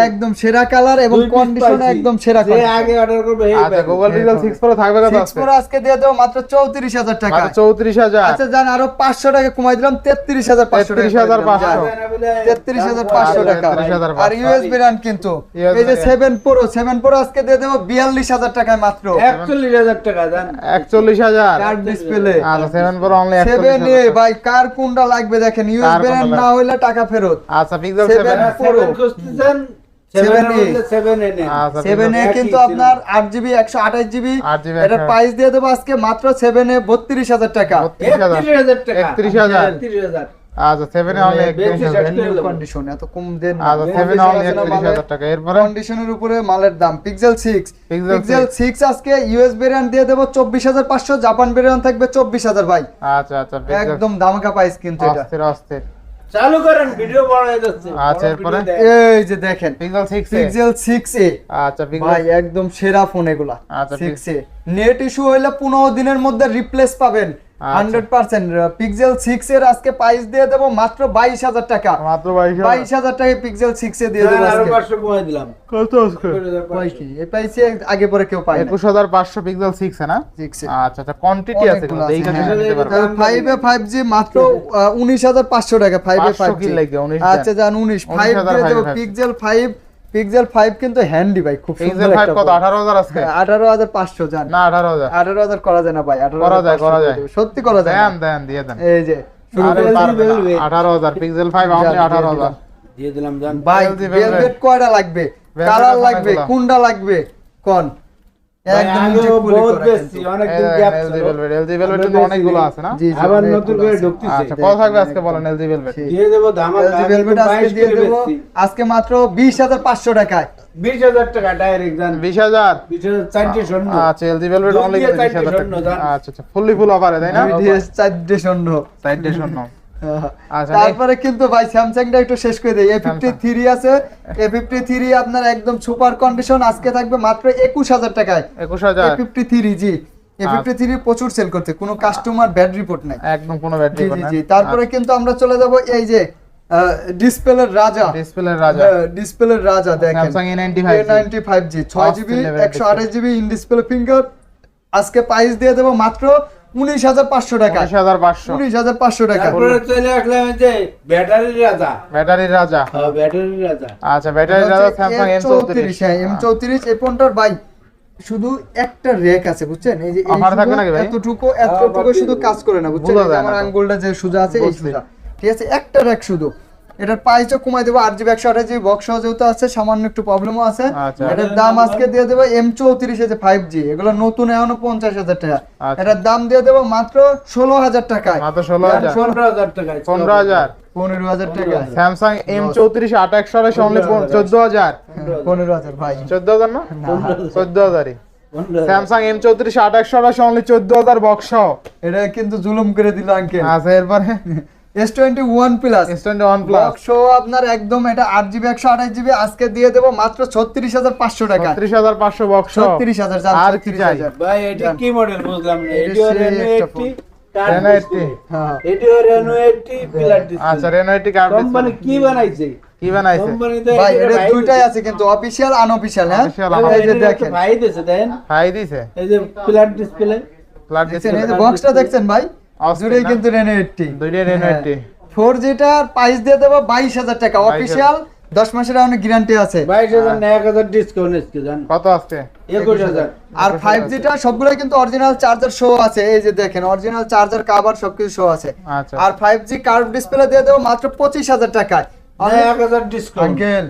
Speaker 2: একদম সেরা কালার এবং কন্ডিশন একদম সেরা
Speaker 3: যে আগে অর্ডার করবে
Speaker 1: আচ্ছা গুগল পিক্সেল সিক্স প্রো থাকবে কত
Speaker 2: সিক্স প্রো আজকে দিয়ে দেবো মাত্র চৌত্রিশ হাজার টাকা। আচ্ছা জান আরও পাঁচশো টাকা কমাই দিলাম তেত্রিশ হাজার পাঁচশো
Speaker 1: 33,500
Speaker 2: তেত্রিশ হাজার পাঁচশো। টাকা। আর ইউএসবি রান কিন্তু। এই যে সেভেন প্রো সেভেন প্রো আজকে দিয়ে দেবো বিয়াল্লিশ হাজার টাকায় মাত্র।
Speaker 3: একচল্লিশ হাজার টাকা দেন
Speaker 2: ডিসপ্লে
Speaker 1: আচ্ছা প্রো অনলি
Speaker 2: এ ভাই কার কোনটা লাগবে দেখেন? না হইলে টাকা ফেরত।
Speaker 1: আচ্ছা পিক্সেল
Speaker 3: খুঁজতেছেন
Speaker 2: কিন্তু আপনার আট জিবি একশো আঠাশ জিবি
Speaker 1: 8GB
Speaker 2: প্রাইস দিয়ে দেবো আজকে মাত্র সেভেন এ বত্রিশ হাজার টাকা।
Speaker 3: একত্রিশ হাজার টাকা।
Speaker 1: একত্রিশ হাজার। অনলি।
Speaker 2: কন্ডিশন এত কম দেন
Speaker 1: আচ্ছা অনলি টাকা এরপরে?
Speaker 2: কন্ডিশনের উপরে মালের দাম পিক্সেল পিক্সেল আজকে ইউএস ভেরিয়েন্ট দিয়ে দেবো চব্বিশ হাজার পাঁচশো জাপান ভেরিয়েন্ট থাকবে ভাই।
Speaker 1: আচ্ছা আচ্ছা
Speaker 2: একদম ধামাকা প্রাইস কিন্তু এটা।
Speaker 3: চালু করেন ভিডিও বড় হয়ে যাচ্ছে।
Speaker 1: আচ্ছা, এরপরে?
Speaker 2: এই যে দেখেন
Speaker 1: পিক্সেল
Speaker 2: পিক্সেল এ?
Speaker 1: আচ্ছা
Speaker 2: ভাই একদম সেরা ফোন এগুলা।
Speaker 1: আচ্ছা,
Speaker 2: এ। নেট ইস্যু হইলে পনেরো দিনের মধ্যে রিপ্লেস পাবেন। হান্ড্রেড পার্সেন্ট পিক্সেল সিক্স এর আজকে প্রাইস দিয়ে দেবো মাত্র বাইশ হাজার টাকা।
Speaker 1: মাত্র বাইশ
Speaker 2: বাইশ হাজার টাকা পিক্সেল সিক্স এ দিয়ে দেবো আরও
Speaker 3: পাঁচশো কমাই দিলাম।
Speaker 1: কত আজকে?
Speaker 2: কয় কি? এই প্রাইসে আগে পরে কেউ পায় না।
Speaker 1: একুশ হাজার পাঁচশো পিক্সেল সিক্স না?
Speaker 2: সিক্স
Speaker 1: আচ্ছা আচ্ছা কোয়ান্টিটি আছে
Speaker 2: ফাইভ এ ফাইভ জি মাত্র উনিশ হাজার পাঁচশো টাকা ফাইভ এ ফাইভ জি আচ্ছা জান উনিশ। ফাইভ
Speaker 1: 19,000
Speaker 2: দিয়ে দেবো পিক্সেল ফাইভ পিক্সেল 5 কিন্তু হ্যান্ডি ভাই খুব
Speaker 1: পিক্সেল
Speaker 2: সুন্দর একটা
Speaker 1: কত?
Speaker 2: phone।
Speaker 1: আঠারো হাজার আজকে?
Speaker 2: হ্যাঁ, আঠারো হাজার পাঁচশো জান।
Speaker 1: না আঠারো হাজার।
Speaker 2: আঠারো হাজার করা যায় না ভাই 18000
Speaker 1: করা যায়, করা যায়।
Speaker 2: সত্যি করা যায়
Speaker 1: দেন দেন দিয়ে দেন।
Speaker 2: এই যে শুরু
Speaker 1: আরে
Speaker 2: করে
Speaker 1: পারবে না।
Speaker 3: বলবে।
Speaker 1: আঠারো হাজার পিক্সেল ফাইভ অনলি
Speaker 2: দিয়ে
Speaker 1: আঠারো
Speaker 2: দিলাম।
Speaker 1: হাজার
Speaker 3: দিয়ে দিলাম জান।
Speaker 2: ভাই। ভেলভেট কয়টা লাগবে? কালার লাগবে? কোনটা লাগবে? কোন?
Speaker 1: অনেকগুলো আছে না?
Speaker 2: জি, জি,
Speaker 3: আবার নতুন করে ঢুকতেছে
Speaker 1: আচ্ছা কত থাকবে আজকে বলেন এলজি ভেলভেট
Speaker 3: দিয়ে দেবো ধামাকা
Speaker 2: LG
Speaker 3: আমি
Speaker 2: আজকে দিয়ে
Speaker 3: করে
Speaker 2: আজকে মাত্র বিশ হাজার পাঁচশো টাকায়।
Speaker 3: বিশ হাজার টাকা ডাইরেক্ট জান।
Speaker 1: বিশ হাজার?
Speaker 3: বিশ চারটে শূন্য
Speaker 1: আচ্ছা এলজি ভেলভেট অনলি টাকা। আচ্ছা আচ্ছা ফুললি ফুল অফারে তাই না?
Speaker 2: দিয়ে চারটে শূন্য তারপরে কিন্তু ভাই স্যামসাংটা একটু শেষ করে দেই। এ ফিফটি থ্রি আছে। এ ফিফটি থ্রি আপনার একদম সুপার কন্ডিশন আজকে থাকবে মাত্র একুশ হাজার টাকায়।
Speaker 1: একুশ হাজার।
Speaker 2: Fifty three G. প্রচুর সেল করতে কোনো কাস্টমার ব্যাড রিপোর্ট নাই।
Speaker 1: একদম কোনো ব্যাটারি
Speaker 2: জি জি জি। তারপরে কিন্তু আমরা চলে যাব এই যে ডিসপ্লের রাজা।
Speaker 1: ডিসপ্লের রাজা।
Speaker 2: ডিসপ্লের রাজা দেখেন। ইন ডিসপ্লে ফিঙ্গার আজকে প্রাইস দিয়ে দেবো মাত্র উনিশ হাজার পাঁচশো টাকা।
Speaker 1: উনিশ হাজার পাঁচশো।
Speaker 2: উনিশ হাজার পাঁচশো টাকা।
Speaker 3: চলে আসলাম যে ব্যাটারির রাজা।
Speaker 1: ব্যাটারির রাজা।
Speaker 3: হ্যাঁ, ব্যাটারির রাজা।
Speaker 1: আচ্ছা ব্যাটারির রাজা স্যামসাং এম চৌত্রিশ
Speaker 2: হ্যাঁ এম চৌত্রিশ এই ফোনটার বাই শুধু একটা রেক আছে বুঝছেন? এই যে শুধু
Speaker 1: ভাই?
Speaker 2: এতটুকু এতটুকু শুধু কাজ করে না বুঝছেন? আমার আঙ্গুলটা যে সোজা আছে এই। সোজা। ঠিক আছে একটা রেক শুধু। এটার প্রাইসও কমাই দেবো। আট জিবি একশো আঠাশ জিবি বক্স যেহেতু আছে সামান্য একটু প্রবলেমও আছে।
Speaker 1: আচ্ছা।
Speaker 2: এটার দাম আজকে দিয়ে দেবো এম চৌত্রিশ আছে ফাইভ জি এগুলো নতুন এখনও পঞ্চাশ হাজার টাকা।
Speaker 1: আচ্ছা।
Speaker 2: এটার দাম দিয়ে দেবো মাত্র ষোলো হাজার টাকায়।
Speaker 1: মাত্র ষোলো হাজার।
Speaker 3: পনেরো হাজার টাকা
Speaker 1: পনেরো হাজার।
Speaker 2: পনেরো হাজার টাকা
Speaker 1: স্যামসাং এম চৌত্রিশ আট একশো আঠাশ অনলি চোদ্দ হাজার।
Speaker 2: পনেরো হাজার ভাই।
Speaker 1: চোদ্দ হাজার না? চোদ্দ হাজারই। স্যামসাং এম চৌত্রিশ আট একশো আঠাশ অনলি চোদ্দ হাজার বক্স
Speaker 2: এটা কিন্তু জুলুম করে দিল আঙ্কেল
Speaker 1: আচ্ছা এরপরে?
Speaker 2: S twenty one plus
Speaker 1: stand one plus
Speaker 2: show আপনার একদম এটা আট জিবি একশো আঠাশ জিবি আজকে দিয়ে দেবো মাত্র ছত্রিশ হাজার পাঁচশো টাকা।
Speaker 1: ছত্রিশ হাজার পাঁচশো বক্স
Speaker 2: ছত্রিশ হাজার
Speaker 1: আর কি চাই?
Speaker 3: ভাই এটি কি মডেল বুঝলাম না?
Speaker 2: এটা
Speaker 1: Reno 80
Speaker 2: হ্যাঁ।
Speaker 3: এটিও রেনো এইটটি পিলার
Speaker 1: আচ্ছা রেনোয়েটি কার্ড
Speaker 3: কোম্পানি কি বানাইছে?
Speaker 1: কি বানাইছে?
Speaker 2: ভাই এটা দুইটাই আছে কিন্তু অফিসিয়াল আনঅফিসিয়াল হ্যাঁ? এই যে দেখেন।
Speaker 3: ভাই দিছে দেন।
Speaker 1: হাই দিছে।
Speaker 3: এই যে পিলার ডিসপ্লে
Speaker 1: ফ্ল্যাট
Speaker 2: দেখছেন এই
Speaker 1: ডিসপ্লে
Speaker 2: যে বক্সটা দেখছেন ভাই?
Speaker 1: Austin
Speaker 2: কিন্তু রেনো এইটটি
Speaker 1: দুইটাই Reno 80
Speaker 2: ফোর জিটার প্রাইস দিয়ে দেবো বাইশ হাজার টাকা।
Speaker 1: 22,000
Speaker 2: অফিসিয়াল দশ মাসের অনেক গ্যারান্টি আছে।
Speaker 3: বাইশ হাজার না এক হাজার ডিসকাউন্ট জান।
Speaker 1: কত
Speaker 3: একুশ হাজার।
Speaker 2: আর ফাইভ জিটা সবগুলো কিন্তু অরিজিনাল চার্জার শো আছে। এই যে দেখেন অরিজিনাল চার্জার কাভার সবকিছু শো আছে।
Speaker 1: আচ্ছা।
Speaker 2: আর ফাইভ জি কার্ভ ডিসপ্লে দিয়ে দেবো মাত্র পঁচিশ হাজার টাকায়।
Speaker 3: না, এক হাজার ডিসকাউন্ট
Speaker 2: আঙ্কেল।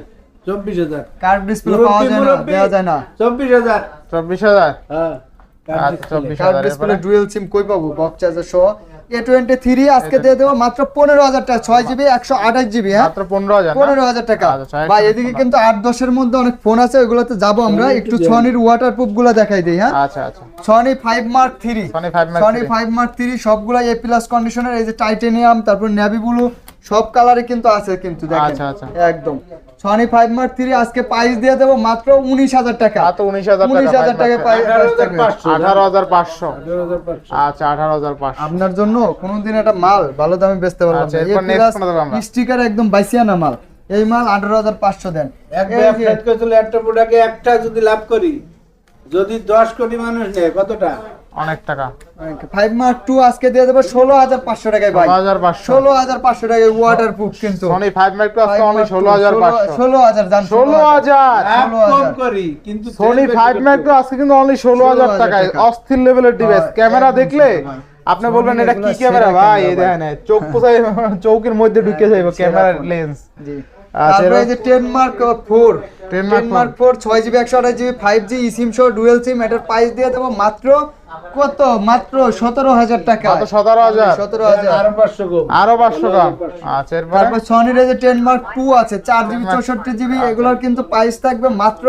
Speaker 3: চব্বিশ হাজার।
Speaker 2: কার্ভ ডিসপ্লে পাওয়া যায় না দেওয়া যায় না।
Speaker 3: চব্বিশ হাজার।
Speaker 1: চব্বিশ হাজার?
Speaker 3: হ্যাঁ।
Speaker 1: আচ্ছা চব্বিশ
Speaker 2: কার্ভ
Speaker 1: হাজার
Speaker 2: ডিসপ্লে ডুয়েল সিম কই পাবো? Box charger show A twenty three আজকে দিয়ে দেবো মাত্র পনেরো হাজার টাকা ছয় জিবি একশো আঠাশ জিবি হ্যাঁ?
Speaker 1: পনেরো হাজার
Speaker 2: পনেরো হাজার টাকা।
Speaker 1: আচ্ছা, ছয়
Speaker 2: ভাই
Speaker 1: একশো
Speaker 2: এদিকে কিন্তু আট দশের মধ্যে অনেক ফোন আছে ওইগুলোতে যাব আমরা। একটু
Speaker 3: একটু
Speaker 2: ছনির ওয়াটার প্রুফগুলো দেখাই দিই হ্যাঁ?
Speaker 1: আচ্ছা আচ্ছা।
Speaker 2: Sony five mark three
Speaker 1: Sony 5 Mark
Speaker 2: Sony five mark three সবগুলো এ প্লাস কন্ডিশনের এই যে টাইটেনিয়াম তারপর নেভি ব্লু সব কালারে কিন্তু আছে কিন্তু দেখেন।
Speaker 1: আচ্ছা, আচ্ছা।
Speaker 2: একদম। সনি ফাইভ মার্ক থ্রি আজকে প্রাইস দিয়ে দেবো মাত্র উনিশ হাজার টাকা।
Speaker 1: উনিশ হাজার
Speaker 2: উনিশ হাজার টাকা
Speaker 3: আঠারো হাজার পাঁচশো।
Speaker 1: আচ্ছা আঠারো হাজার পাঁচশো।
Speaker 2: আপনার জন্য কোনোদিন একটা মাল ভালো দামে বেচতে পারলাম
Speaker 1: আচ্ছা?
Speaker 2: স্টিকার একদম বাইসিয়ানা মাল। এই মাল আঠারো হাজার পাঁচশো দেন।
Speaker 3: একটা প্রোডাক্টে একটা যদি লাভ করি যদি দশ কোটি মানুষ নেয় কতটা?
Speaker 1: অনেক টাকা।
Speaker 2: ফাইভ মার্ক টু আজকে দিয়ে দেবো ষোলো হাজার পাঁচশো টাকায় ভাই।
Speaker 1: ষোলো হাজার পাঁচশো।
Speaker 2: টাকায় ওয়াটার প্রুফ কিন্তু।
Speaker 1: সনি ফাইভ মাইক প্লাস তো অনলি ষোলো হাজার পাঁচশো।
Speaker 2: ষোলো হাজার জান
Speaker 1: ষোলো হাজার।
Speaker 3: কম করি কিন্তু
Speaker 1: সনি ফাইভ মাইক আজকে কিন্তু অনলি ষোলো হাজার
Speaker 2: 16,000
Speaker 1: টাকায়। অস্থির লেভেলের ডিভাইস
Speaker 2: হ্যাঁ,
Speaker 1: ক্যামেরা দেখলে আপনি বলবেন এটা কি ক্যামেরা ভাই এই দেখেন চোখ পোষায় চৌকের মধ্যে ঢুকে যাইব
Speaker 2: সেরা
Speaker 1: ক্যামেরার লেন্স
Speaker 2: জি। তারপরে যে ten mark four
Speaker 1: 10
Speaker 2: ten
Speaker 1: Mark
Speaker 2: mark four ছয় জিবি একশো আঠাশ জিবি ফাইভ জি সিম সহ ডুয়েল সিম এটার প্রাইস দিয়ে দেবো মাত্র কত? মাত্র সতেরো হাজার টাকা।
Speaker 1: সতেরো হাজার?
Speaker 2: সতেরো হাজার।
Speaker 3: আরও পাঁচশো কম।
Speaker 1: আরও পাঁচশো
Speaker 3: ষোলো
Speaker 1: গ্রাম আচ্ছা
Speaker 2: তারপর সনির এই যে টেন মার্ক টু আছে চার জিবি চৌষট্টি জিবি এগুলোর কিন্তু প্রাইস থাকবে মাত্র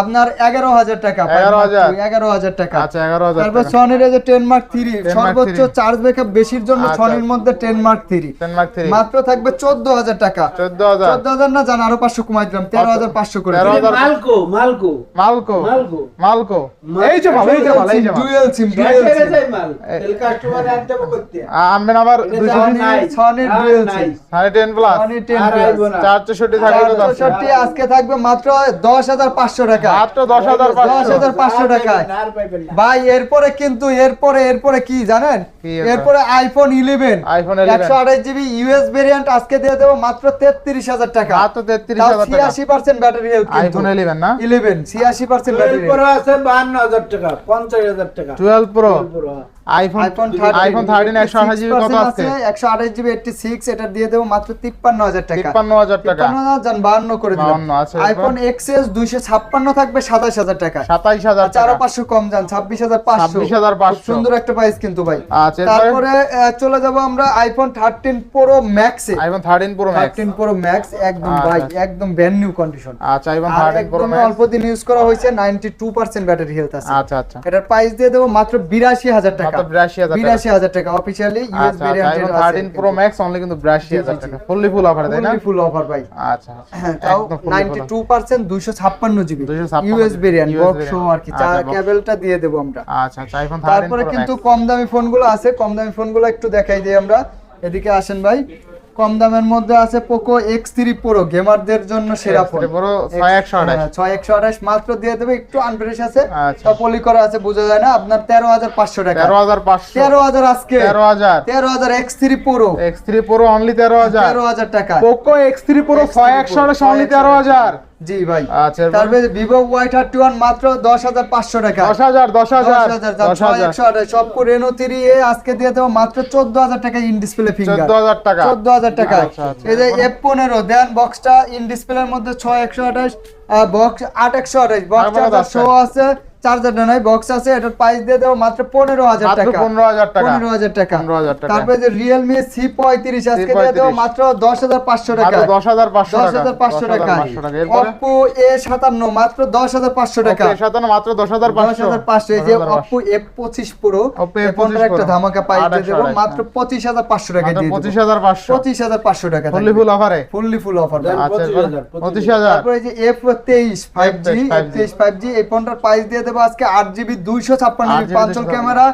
Speaker 2: আপনার এগারো হাজার টাকা। এগারো হাজার? টাকা।
Speaker 1: আচ্ছা এগারো হাজার
Speaker 2: তারপর সনির এই যে টেন মার্ক থ্রি সর্বোচ্চ চার্জ ব্যাকআপ বেশির জন্য
Speaker 1: আচ্ছা।
Speaker 2: সনির মধ্যে ten mark three
Speaker 1: ten mark three
Speaker 2: মাত্র থাকবে চোদ্দ হাজার টাকা।
Speaker 1: চোদ্দ হাজার।
Speaker 2: চোদ্দ হাজার না জান আরও পাঁচশো কমাই দিলাম। তেরো হাজার পাঁচশো করে
Speaker 3: মালকো মালকো।
Speaker 1: মালকো।
Speaker 3: মালকো।
Speaker 1: মালকো। এই যে এই যে
Speaker 2: ডুয়েল
Speaker 1: আনবেন আবার। সাড়ে টেন প্লাস
Speaker 2: আজকে থাকবে মাত্র দশ হাজার পাঁচশো টাকা।
Speaker 1: মাত্র দশ হাজার
Speaker 2: দশ হাজার পাঁচশো টাকায়। ভাই এরপরে কিন্তু এরপরে এরপরে কি জানেন?
Speaker 1: এরপরে?
Speaker 2: আইফোন ইলেভেন
Speaker 1: 11
Speaker 2: একশো আঠাশ জিবি ইউএস ভেরিয়েন্ট আজকে দিয়ে দেবো মাত্র তেত্রিশ হাজার টাকা।
Speaker 1: মাত্র তেত্রিশ হাজার
Speaker 2: ছিয়াশি percent battery health
Speaker 1: iPhone eleven না?
Speaker 2: ইলেভেন ছিয়াশি পার্সেন্ট ব্যাটারি
Speaker 3: আছে বাহান্ন হাজার টাকা পঞ্চাশ হাজার টাকা।
Speaker 1: টুয়েলভ প্রো
Speaker 3: এরপরে, হ্যাঁ।
Speaker 1: আইফোন
Speaker 2: আইফোন
Speaker 1: আইফোন থার্টিন একশো আঠাশ জিবি কত আছে
Speaker 2: একশো আঠাশ জিবি এইটটি সিক্স এটা দিয়ে দেবো মাত্র তিপ্পান্ন হাজার টাকা।
Speaker 1: তিপ্পান্ন হাজার টাকা।
Speaker 2: তিপ্পান্ন হাজার যান বাহান্ন করে দিলাম।
Speaker 1: 52 আছে,
Speaker 2: আইফোন এক্সএস দুইশো ছাপ্পান্ন থাকবে সাতাশ হাজার টাকা।
Speaker 1: সাতাইশ হাজার
Speaker 2: আচ্ছা
Speaker 1: টাকা।
Speaker 2: কম যান সুন্দর একটা প্রাইস কিন্তু ভাই।
Speaker 1: আচ্ছা
Speaker 2: তারপরে চলে যাব আমরা iPhone thirteen pro ম্যাক্সে
Speaker 1: iPhone thirteen pro max
Speaker 2: thirteen pro max একদম ভাই
Speaker 1: আচ্ছা।
Speaker 2: একদম ব্র্যান্ড নিউ কন্ডিশন
Speaker 1: আচ্ছা আইফোন প্রো ম্যাক্স
Speaker 2: অল্প দিন ইউজ করা হয়েছে ninety two percent battery health আছে।
Speaker 1: আচ্ছা আচ্ছা।
Speaker 2: এটার প্রাইস দিয়ে দেবো মাত্র বিরাশি হাজার টাকা।
Speaker 1: মাত্র বিরাশি হাজার টাকা।
Speaker 2: বিরাশি হাজার টাকা officially US
Speaker 1: pro max only কিন্তু বিরাশি হাজার টাকা। ফুললি ফুল অফার তাই না?
Speaker 2: ফুল অফার ভাই।
Speaker 1: আচ্ছা
Speaker 2: তাও
Speaker 1: একদম fully
Speaker 2: ninety
Speaker 1: full
Speaker 2: two percent দুইশো ছাপ্পান্ন জিবি
Speaker 1: 256
Speaker 2: ইউএস ভেরিয়েন্ট বক্স আর কি। কেবলটা দিয়ে দেবো আমরা।
Speaker 1: আচ্ছা আচ্ছা আইফোন
Speaker 2: তারপরে কিন্তু কম দামি ফোনগুলো আছে। কম দামি ফোনগুলো একটু দেখাই দিই আমরা। এদিকে আসেন ভাই। কম দামের মধ্যে আছে পোকো এক্স থ্রি প্রো গেমারদের জন্য সেরা ফোন
Speaker 1: ছয় একশো আঠাশ।
Speaker 2: ছয় একশো আঠাশ মাত্র দিয়ে দেবে একটু আনফ্রেশ আছে।
Speaker 1: আচ্ছা।
Speaker 2: পলি করা আছে বোঝা যায় না আপনার তেরো হাজার পাঁচশো টাকা।
Speaker 1: তেরো হাজার পাঁচশো।
Speaker 2: তেরো হাজার আজকে।
Speaker 1: তেরো হাজার।
Speaker 2: তেরো হাজার X three pro
Speaker 1: X three pro only তেরো হাজার।
Speaker 2: তেরো হাজার টাকা।
Speaker 1: পোকো এক্স থ্রি প্রো ছয় একশো আঠাশ অনলি তেরো হাজার।
Speaker 2: জি ভাই।
Speaker 1: আচ্ছা
Speaker 2: তারপরে ভিভো ওয়াই থার্টি ওয়ান মাত্র দশ হাজার পাঁচশো টাকা।
Speaker 1: দশ হাজার দশ
Speaker 2: দশ
Speaker 1: হাজার
Speaker 2: হাজার
Speaker 1: দশ হাজার।
Speaker 2: সবকো রেনো থ্রি এ আজকে দিয়ে দেবো মাত্র চোদ্দ হাজার টাকা ইন ডিসপ্লে ফিঙ্গার
Speaker 1: চোদ্দ হাজার টাকা।
Speaker 2: চোদ্দ হাজার টাকা।
Speaker 1: আচ্ছা, আচ্ছা।
Speaker 2: এই যে এফ পনেরো দেন বক্সটা ইন ডিসপ্লের মধ্যে ছয় একশো আঠাশ বক্স আট একশো আঠাশ। বক্স
Speaker 1: আর মনে?
Speaker 2: শো আছে। চার্জারটা নয় বক্স আছে এটার প্রাইস দিয়ে দেবো মাত্র পনেরো হাজার টাকা।
Speaker 1: পনেরো হাজার টাকা।
Speaker 2: পনেরো হাজার টাকা।
Speaker 1: 15,000 টাকা।
Speaker 2: তারপরে যে রিয়েলমি সি পঁয়ত্রিশ আজকে দিয়ে দেবো মাত্র দশ হাজার পাঁচশো টাকা
Speaker 1: দশ হাজার পাঁচশো
Speaker 2: দশ হাজার পাঁচশো টাকা।
Speaker 1: 10,500
Speaker 2: অপো এ সাতান্ন মাত্র দশ হাজার পাঁচশো টাকা।
Speaker 1: সাতান্ন মাত্র দশ হাজার
Speaker 2: দশ হাজার পাঁচশো। এই যে অপো এফ পঁচিশ। প্রো
Speaker 1: Oppo
Speaker 2: এই
Speaker 1: F25
Speaker 2: ফোনটার একটা ধামাকা পাই দিয়ে দেবো মাত্র পঁচিশ হাজার পাঁচশো টাকা দিয়ে
Speaker 1: পঁচিশ হাজার পাঁচশো।
Speaker 2: পঁচিশ হাজার পাঁচশো টাকা
Speaker 1: ফুললি ফুল অফারে
Speaker 2: ফুললি ফুল অফার
Speaker 3: দেন 25,000,
Speaker 1: পঁচিশ হাজার।
Speaker 2: তারপরে যে এফ তেইশ ফাইভ জি
Speaker 1: 5G,
Speaker 2: তেইশ ফাইভ জি এই ফোনটার প্রাইস দিয়ে দেবো আজকে আট জিবি দুইশো ছাপ্পান্ন
Speaker 1: 8GB
Speaker 2: জিবি পাঁচশো
Speaker 1: 256
Speaker 2: ক্যামেরা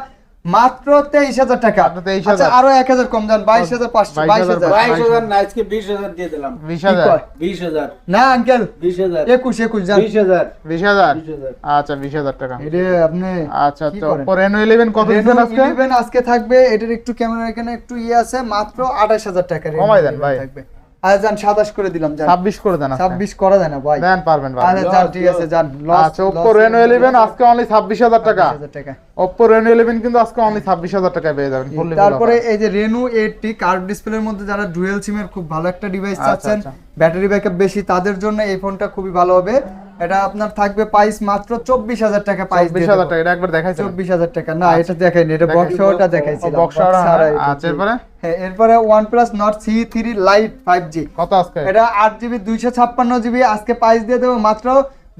Speaker 2: মাত্র তেইশ হাজার টাকা।
Speaker 1: মাত্র 23,000
Speaker 2: আচ্ছা আরও এক হাজার কম যান বাইশ হাজার পাঁচশো বাইশ হাজার
Speaker 3: বাইশ হাজার। না আজকে বিশ হাজার দিয়ে দিলাম।
Speaker 1: বিশ হাজার।
Speaker 3: বিশ হাজার।
Speaker 2: না আঙ্কেল।
Speaker 3: বিশ হাজার।
Speaker 2: একুশ একুশ যান।
Speaker 3: বিশ হাজার।
Speaker 1: বিশ হাজার?
Speaker 3: বিশ হাজার।
Speaker 1: আচ্ছা বিশ হাজার টাকা।
Speaker 2: এটা আপনি
Speaker 1: আচ্ছা তো? রেনো ইলেভেন কত দিচ্ছেন আজকে?
Speaker 2: 11 আজকে থাকবে এটার একটু ক্যামেরা এখানে একটু ইয়ে আছে মাত্র আঠাশ হাজার টাকা
Speaker 1: কমাই দেন ভাই।
Speaker 2: থাকবে। যান সাতাশ করে দিলাম যান
Speaker 1: ছাব্বিশ করে দেন
Speaker 2: 26 করে দেন ভাই।
Speaker 1: দেন পারবেন ভাই
Speaker 2: আচ্ছা যান ঠিক আছে যান
Speaker 1: আচ্ছা ওপো রেনো ইলেভেন আজকে অনলি ছাব্বিশ হাজার টাকা।
Speaker 2: টাকা।
Speaker 1: ওপো রেনো ইলেভেন কিন্তু আজকে অনলি ছাব্বিশ হাজার টাকায় পেয়ে যাবেন। ফুললি
Speaker 2: তারপরে এই যে রেনু এইটটি কার্ভ ডিসপ্লের মধ্যে যারা ডুয়েল সিমের খুব ভালো একটা ডিভাইস
Speaker 1: আচ্ছা,
Speaker 2: চাচ্ছেন
Speaker 1: আচ্ছা।
Speaker 2: ব্যাটারি ব্যাকআপ বেশি তাদের জন্য এই ফোনটা খুবই ভালো হবে। এটা আপনার থাকবে প্রাইস মাত্র চব্বিশ হাজার টাকা প্রাইস
Speaker 1: চব্বিশ হাজার টাকা এটা একবার দেখাইছেন?
Speaker 2: চব্বিশ হাজার টাকা। না এটা দেখাইনি এটা বক্স সহটা দেখাইছিলাম।
Speaker 1: বক্স
Speaker 2: box ছাড়া এটা
Speaker 1: আচ্ছা এরপরে?
Speaker 2: হ্যাঁ এরপরে OnePlus Nord C3 Lite 5G
Speaker 1: কত আজকে?
Speaker 2: এটা আট জিবি দুইশো ছাপ্পান্ন জিবি আজকে প্রাইস দিয়ে দেবো মাত্র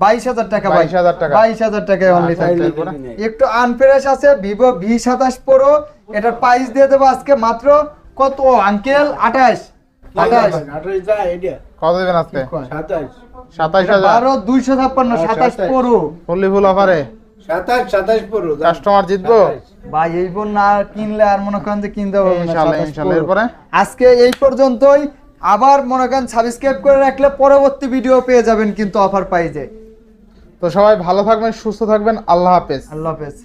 Speaker 2: বাইশ হাজার টাকা ভাই।
Speaker 1: 22,000 টাকা।
Speaker 2: বাইশ হাজার টাকায় অনলি
Speaker 1: আচ্ছা,
Speaker 2: থাকবে। একটু আনফ্রেশ আছে ভিভো ভি সাতাশ প্রো এটার প্রাইস দিয়ে দেবো আজকে মাত্র কত? আঙ্কেল আঠাশ।
Speaker 1: কত দেবেন আজকে? সাতাইশ হাজার।
Speaker 2: দুইশো ছাপ্পান্ন
Speaker 3: হ্যাঁ,
Speaker 2: সাতাশ
Speaker 1: ফুললি ফুল অফারে?
Speaker 3: সাতাশ সাতাশ পড়ো
Speaker 1: কাস্টমার জিতবো?
Speaker 2: ভাই এই ফোন না কিনলে আর মনে করেন যে কিনতে হবে না
Speaker 1: ইনশাআল্লাহ,
Speaker 2: 27
Speaker 1: ইনশাআল্লাহ।
Speaker 2: Pro।
Speaker 1: এরপরে?
Speaker 2: আজকে এই পর্যন্তই। আবার মনে করেন সাবস্ক্রাইব করে রাখলে পরবর্তী ভিডিও পেয়ে যাবেন কিন্তু অফার পাইজে
Speaker 1: তো সবাই ভালো থাকবেন সুস্থ থাকবেন। আল্লাহ হাফেজ।
Speaker 2: আল্লাহ হাফেজ।